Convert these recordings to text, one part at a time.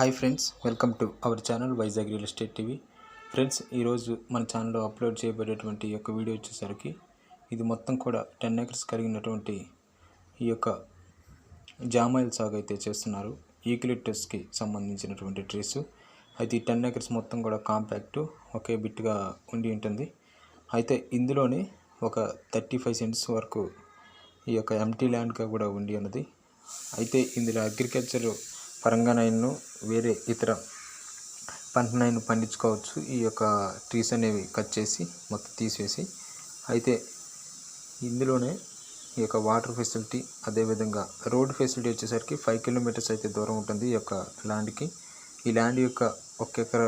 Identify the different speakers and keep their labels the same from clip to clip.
Speaker 1: Hi friends welcome to our channel Vizag real estate TV friends ఈరోజు మన ఛానల్లో upload చేయబడేటువంటి ఈ యొక్క వీడియో వచ్చేసరికి ఇది మొత్తం కూడా టెన్ ఏకర్స్ కలిగినటువంటి ఈ యొక్క జామాయిల్ సాగు అయితే చేస్తున్నారు. ఈక్లిప్టస్కి సంబంధించినటువంటి ట్రీస్ అయితే ఈ టెన్ ఏకర్స్ మొత్తం కూడా కాంపాక్ట్ ఒకే బిట్గా ఉండి ఉంటుంది. అయితే ఇందులోనే ఒక థర్టీ ఫైవ్ సెంట్స్ వరకు ఈ యొక్క ఎంటీ ల్యాండ్గా కూడా ఉండి ఉన్నది. అయితే ఇందులో అగ్రికల్చర్ పరంగానైనా వేరే ఇతర పంటనైనా పండించుకోవచ్చు. ఈ యొక్క ట్రీస్ అనేవి కట్ చేసి మొత్తం తీసేసి అయితే ఇందులోనే ఈ యొక్క వాటర్ ఫెసిలిటీ అదేవిధంగా రోడ్ ఫెసిలిటీ వచ్చేసరికి ఫైవ్ కిలోమీటర్స్ అయితే దూరం ఉంటుంది ఈ యొక్క ల్యాండ్కి. ఈ ల్యాండ్ యొక్క ఒక ఎకర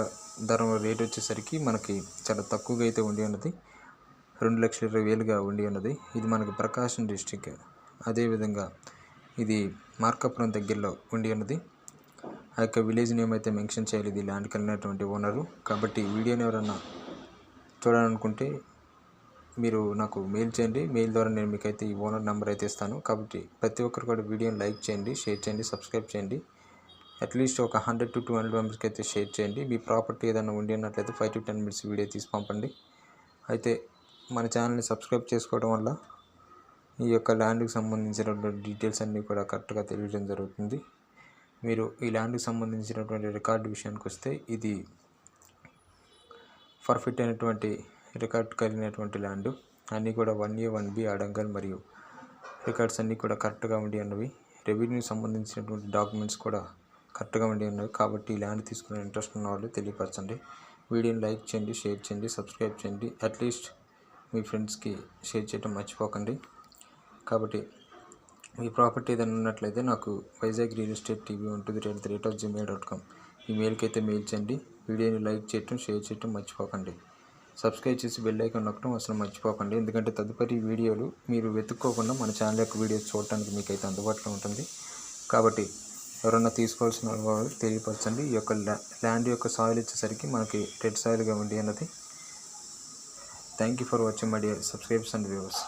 Speaker 1: ధర రేట్ వచ్చేసరికి మనకి చాలా తక్కువగా అయితే ఉండి ఉన్నది. రెండు లక్షల ఇరవై వేలుగా ఉండి ఉన్నది. ఇది మనకి ప్రకాశం డిస్టిక్. అదేవిధంగా ఇది మార్కాపురం దగ్గరలో ఉండి ఉన్నది. ఆ యొక్క విలేజ్ నేమ్ అయితే మెన్షన్ చేయాలి ఇది ల్యాండ్ కలిగినటువంటి ఓనరు కాబట్టి వీడియోని ఎవరన్నా చూడాలనుకుంటే మీరు నాకు మెయిల్ చేయండి. మెయిల్ ద్వారా నేను మీకైతే ఈ ఓనర్ నెంబర్ అయితే ఇస్తాను. కాబట్టి ప్రతి ఒక్కరు కూడా వీడియోని లైక్ చేయండి షేర్ చేయండి సబ్స్క్రైబ్ చేయండి. అట్లీస్ట్ ఒక హండ్రెడ్ టు టూ హండ్రెడ్ మెంబర్స్కి అయితే షేర్ చేయండి. మీ ప్రాపర్టీ ఏదైనా ఉండి అన్నట్లయితే five to ten minutes video తీసి పంపండి. అయితే మన ఛానల్ని సబ్స్క్రైబ్ చేసుకోవడం వల్ల ఈ యొక్క ల్యాండ్కి సంబంధించినటువంటి డీటెయిల్స్ అన్నీ కూడా కరెక్ట్గా తెలియడం జరుగుతుంది. మీరు ఈ ల్యాండ్కి సంబంధించినటువంటి రికార్డు విషయానికి వస్తే ఇది పర్ఫెక్ట్ అయినటువంటి రికార్డ్ కలిగినటువంటి ల్యాండ్. అన్నీ కూడా one A one B adangal మరియు రికార్డ్స్ అన్నీ కూడా కరెక్ట్గా ఉండి ఉన్నవి. రెవెన్యూ సంబంధించినటువంటి డాక్యుమెంట్స్ కూడా కరెక్ట్గా ఉండి ఉన్నవి. కాబట్టి ఈ ల్యాండ్ తీసుకునే ఇంట్రెస్ట్ ఉన్న వాళ్ళు తెలియపరచండి. వీడియోని లైక్ చేయండి షేర్ చేయండి సబ్స్క్రైబ్ చేయండి. అట్లీస్ట్ మీ ఫ్రెండ్స్కి షేర్ చేయడం మర్చిపోకండి. కాబట్టి మీ ప్రాపర్టీ ఏదైనా ఉన్నట్లయితే నాకు వైజాగ్ రియల్ ఎస్టేట్ టీవీ ఉంటుంది rate the rate of Gmail dot com. ఈ మెయిల్కి అయితే మెయిల్ చేయండి. వీడియోని లైక్ చేయటం షేర్ చేయటం మర్చిపోకండి. సబ్స్క్రైబ్ చేసి బెల్ ఐకాన్ నొక్కడం అసలు మర్చిపోకండి. ఎందుకంటే తదుపరి వీడియోలు మీరు వెతుక్కోకుండా మన ఛానల్ యొక్క వీడియోస్ చూడటానికి మీకు అయితే అందుబాటులో ఉంటుంది. కాబట్టి ఎవరన్నా తీసుకోవాల్సిన వాళ్ళు తెలియపరచండి. ఈ యొక్క ల్యాండ్ యొక్క సాయిల్ వచ్చేసరికి మనకి రెడ్ సాయిల్గా ఉండి అన్నది. Thank you for watching my dear subscribes and viewers.